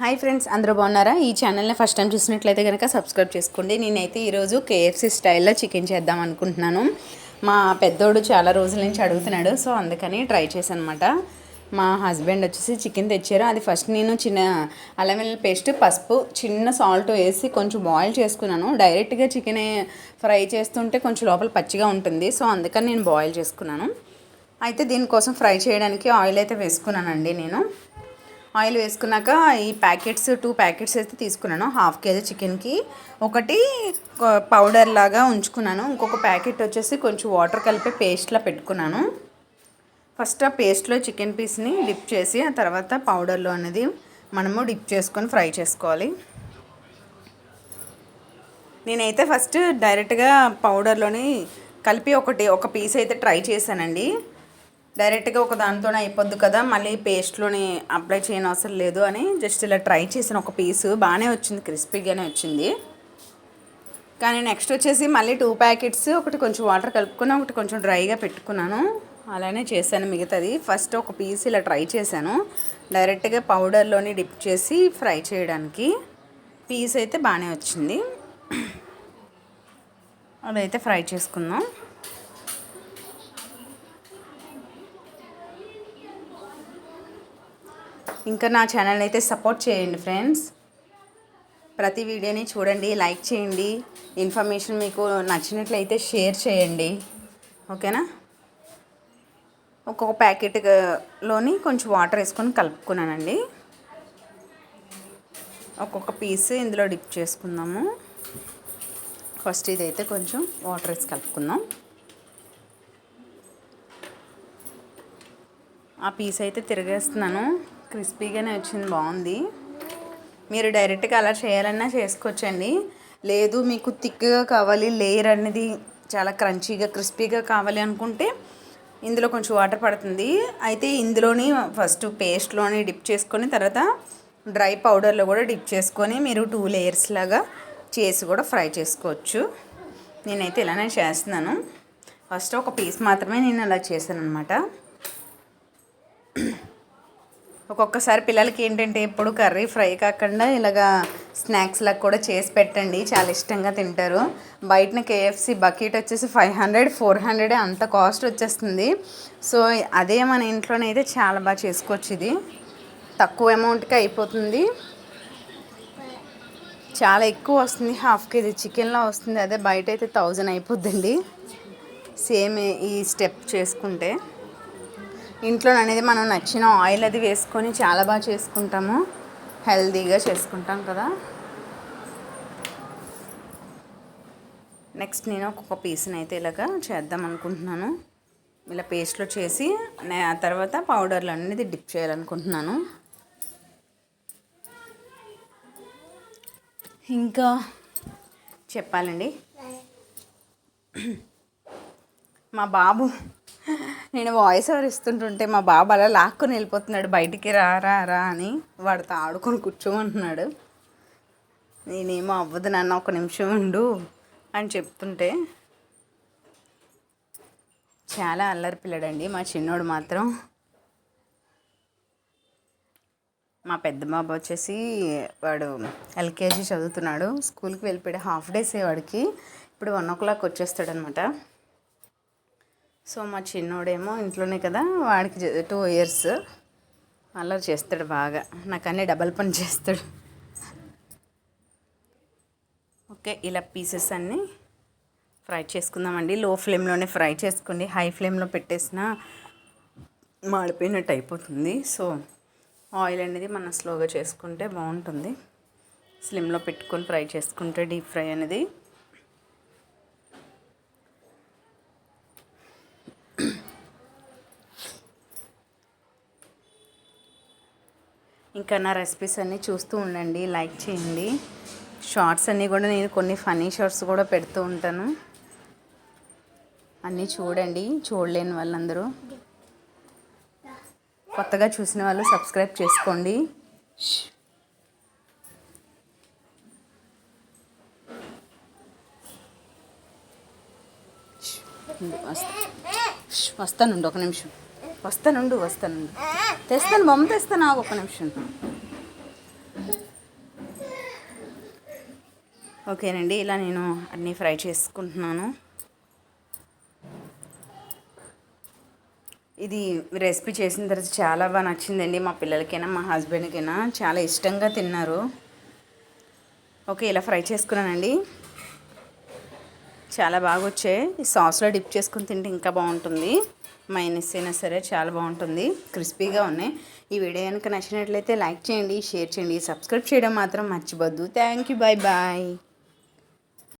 Hi friends అందరూ బాగున్నారా? ఈ ఛానల్ని ఫస్ట్ టైం చూసినట్లయితే కనుక సబ్స్క్రైబ్ చేసుకోండి. నేనైతే ఈరోజు కేఎఫ్సి స్టైల్లో చికెన్ చేద్దాం అనుకుంటున్నాను. మా పెద్దోడు చాలా రోజుల నుంచి అడుగుతున్నాడు సో అందుకని ట్రై చేశాను అనమాట మా హస్బెండ్ వచ్చేసి చికెన్ తెచ్చారు. అది ఫస్ట్ నేను చిన్న అల్లం వెల్లుల్లి పేస్ట్ పసుపు చిన్న సాల్ట్ వేసి కొంచెం బాయిల్ చేసుకున్నాను. డైరెక్ట్గా చికెన్ ఫ్రై చేస్తుంటే కొంచెం లోపల పచ్చిగా ఉంటుంది సో అందుకని నేను బాయిల్ చేసుకున్నాను. అయితే దీనికోసం ఫ్రై చేయడానికి ఆయిల్ అయితే వేసుకున్నానండి నేను. ఆయిల్ వేసుకున్నాక ఈ ప్యాకెట్స్ టూ ప్యాకెట్స్ అయితే తీసుకున్నాను. హాఫ్ కేజీ చికెన్కి. ఒకటి పౌడర్ లాగా ఉంచుకున్నాను. ఇంకొక ప్యాకెట్ వచ్చేసి కొంచెం వాటర్ కలిపి పేస్ట్లా పెట్టుకున్నాను. ఫస్ట్ ఆ పేస్ట్లో చికెన్ పీస్ని డిప్ చేసి ఆ తర్వాత పౌడర్లో అనేది మనము డిప్ చేసుకొని ఫ్రై చేసుకోవాలి. నేనైతే ఫస్ట్ డైరెక్ట్గా పౌడర్లోని కలిపి ఒకటి ఒక పీస్ అయితే ట్రై చేశానండి. డైరెక్ట్గా ఒక దానితోనే అయిపోద్ది కదా మళ్ళీ పేస్ట్లోని అప్లై చేయని అవసరం లేదు అని జస్ట్ ఇలా ట్రై చేసిన ఒక పీసు. బాగానే వచ్చింది క్రిస్పీగానే వచ్చింది. కానీ నెక్స్ట్ వచ్చేసి మళ్ళీ టూ ప్యాకెట్స్ ఒకటి కొంచెం వాటర్ కలుపుకుని ఒకటి కొంచెం డ్రైగా పెట్టుకున్నాను. అలానే చేశాను మిగతాది. ఫస్ట్ ఒక పీస్ ఇలా ట్రై చేశాను. డైరెక్ట్గా పౌడర్లోని డిప్ చేసి ఫ్రై చేయడానికి. పీస్ అయితే బాగానే వచ్చింది. అదైతే ఫ్రై చేసుకుందాం. ఇంకా నా ఛానల్ అయితే సపోర్ట్ చేయండి ఫ్రెండ్స్ ప్రతి వీడియోని చూడండి లైక్ చేయండి. ఇన్ఫర్మేషన్ మీకు నచ్చినట్లయితే షేర్ చేయండి. ఓకేనా? ఒక్కొక్క ప్యాకెట్లోని కొంచెం వాటర్ వేసుకొని కలుపుకున్నానండి. ఒక్కొక్క పీస్ ఇందులో డిప్ చేసుకుందాము. ఫస్ట్ ఇదైతే కొంచెం వాటర్ వేసి కలుపుకుందాం. ఆ పీస్ అయితే తిరిగేస్తున్నాను. క్రిస్పీగానే వచ్చింది బాగుంది. మీరు డైరెక్ట్గా అలా చేయాలన్నా చేసుకోవచ్చండి. లేదు మీకు థిక్గా కావాలి లేయర్ అనేది చాలా క్రంచీగా క్రిస్పీగా కావాలి అనుకుంటే ఇందులో కొంచెం వాటర్ పడుతుంది. అయితే ఇందులోని ఫస్ట్ పేస్ట్లోని డిప్ చేసుకొని తర్వాత డ్రై పౌడర్లో కూడా డిప్ చేసుకొని మీరు టూ లేయర్స్ లాగా చేసి కూడా ఫ్రై చేసుకోవచ్చు. నేనైతే ఇలానే చేస్తున్నాను. ఫస్ట్ ఒక పీస్ మాత్రమే నేను అలా చేశాను అనమాట ఒక్కొక్కసారి పిల్లలకి ఏంటంటే ఎప్పుడు కర్రీ ఫ్రై కాకుండా ఇలాగా స్నాక్స్ లాగా కూడా చేసి పెట్టండి. చాలా ఇష్టంగా తింటారు. బయటన కేఎఫ్సి బకెట్ వచ్చేసి ఫైవ్ హండ్రెడ్ ఫోర్ హండ్రెడ్ అంత కాస్ట్ వచ్చేస్తుంది. సో అదే మన ఇంట్లోనైతే చాలా బాగా చేసుకోవచ్చు ఇది. తక్కువ అమౌంట్కి అయిపోతుంది. చాలా ఎక్కువ వస్తుంది. హాఫ్ కేజీ చికెన్లో వస్తుంది. అదే బయట అయితే థౌజండ్ అయిపోద్దండి. సేమ్ ఈ స్టెప్ చేసుకుంటే. ఇంట్లో అనేది మనం నచ్చిన ఆయిల్ అది వేసుకొని చాలా బాగా చేసుకుంటాము. హెల్తీగా చేసుకుంటాం కదా. నెక్స్ట్ నేను ఒక్కొక్క పీస్ని అయితే ఇలాగా చేద్దాం అనుకుంటున్నాను. ఇలా పేస్ట్లో చేసి ఆ తర్వాత పౌడర్లు అనేది డిప్ చేయాలనుకుంటున్నాను. ఇంకా చెప్పాలండి. మా బాబు నేను వాయిస్ ఓవర్ ఇస్తుంటుంటే మా బాబు అలా లాక్కుని వెళ్ళిపోతున్నాడు. బయటికి రా రా రా అని వాడితో ఆడుకొని కూర్చోమంటున్నాడు. నేనేమో అవ్వదు నాన్న ఒక నిమిషం ఉండు అని చెప్తుంటే చాలా అల్లరి పిల్లడండి మా చిన్నోడు మాత్రం. మా పెద్ద బాబు వచ్చేసి వాడు ఎల్కేజీ చదువుతున్నాడు. స్కూల్కి వెళ్ళిపోయాడు. హాఫ్ డేస్ వాడికి. ఇప్పుడు వన్ ఓ క్లాక్ వచ్చేస్తాడనమాట. సో మా చిన్నోడేమో ఇంట్లోనే కదా వాడికి టూ ఇయర్స్ అల్లరి చేస్తాడు బాగా. నాకు అన్నీ డబల్ పని చేస్తాడు. ఓకే ఇలా పీసెస్ అన్నీ ఫ్రై చేసుకుందామండి. లో ఫ్లేమ్లోనే ఫ్రై చేసుకోండి. హై ఫ్లేమ్లో పెట్టేసిన మాడిపోయినట్టు అయిపోతుంది. సో ఆయిల్ అనేది మనం స్లోగా చేసుకుంటే బాగుంటుంది. స్లిమ్లో పెట్టుకొని ఫ్రై చేసుకుంటే డీప్ ఫ్రై అనేది ఇంకా నా రెసిపీస్ అన్నీ చూస్తూ ఉండండి లైక్ చేయండి. షార్ట్స్ అన్నీ కూడా నేను కొన్ని ఫనీ షార్ట్స్ కూడా పెడుతూ ఉంటాను. అన్నీ చూడండి చూడలేని వాళ్ళందరూ. కొత్తగా చూసిన వాళ్ళు సబ్స్క్రైబ్ చేసుకోండి. వస్తానుండి ఒక నిమిషం. వస్తానుండు వస్తానుండు. తెస్తాను మమ్మ తెస్తాను ఒక నిమిషం. ఓకేనండి ఇలా నేను అన్నీ ఫ్రై చేసుకుంటున్నాను. ఇది రెసిపీ చేసిన తర్వాత చాలా బాగా నచ్చిందండి మా పిల్లలకైనా మా హస్బెండ్కైనా. చాలా ఇష్టంగా తిన్నారు. ఓకే ఇలా ఫ్రై చేసుకున్నానండి. చాలా బాగా వచ్చాయి ఈ సాస్లో డిప్ చేసుకుని తింటే ఇంకా బాగుంటుంది. మైనస్ అయినా సరే చాలా బాగుంటుంది. క్రిస్పీగా ఉన్నాయి. ఈ వీడియో కనుక నచ్చినట్లయితే లైక్ చేయండి షేర్ చేయండి సబ్స్క్రైబ్ చేయడం మాత్రం మర్చిపోద్దు. Thank you. Bye bye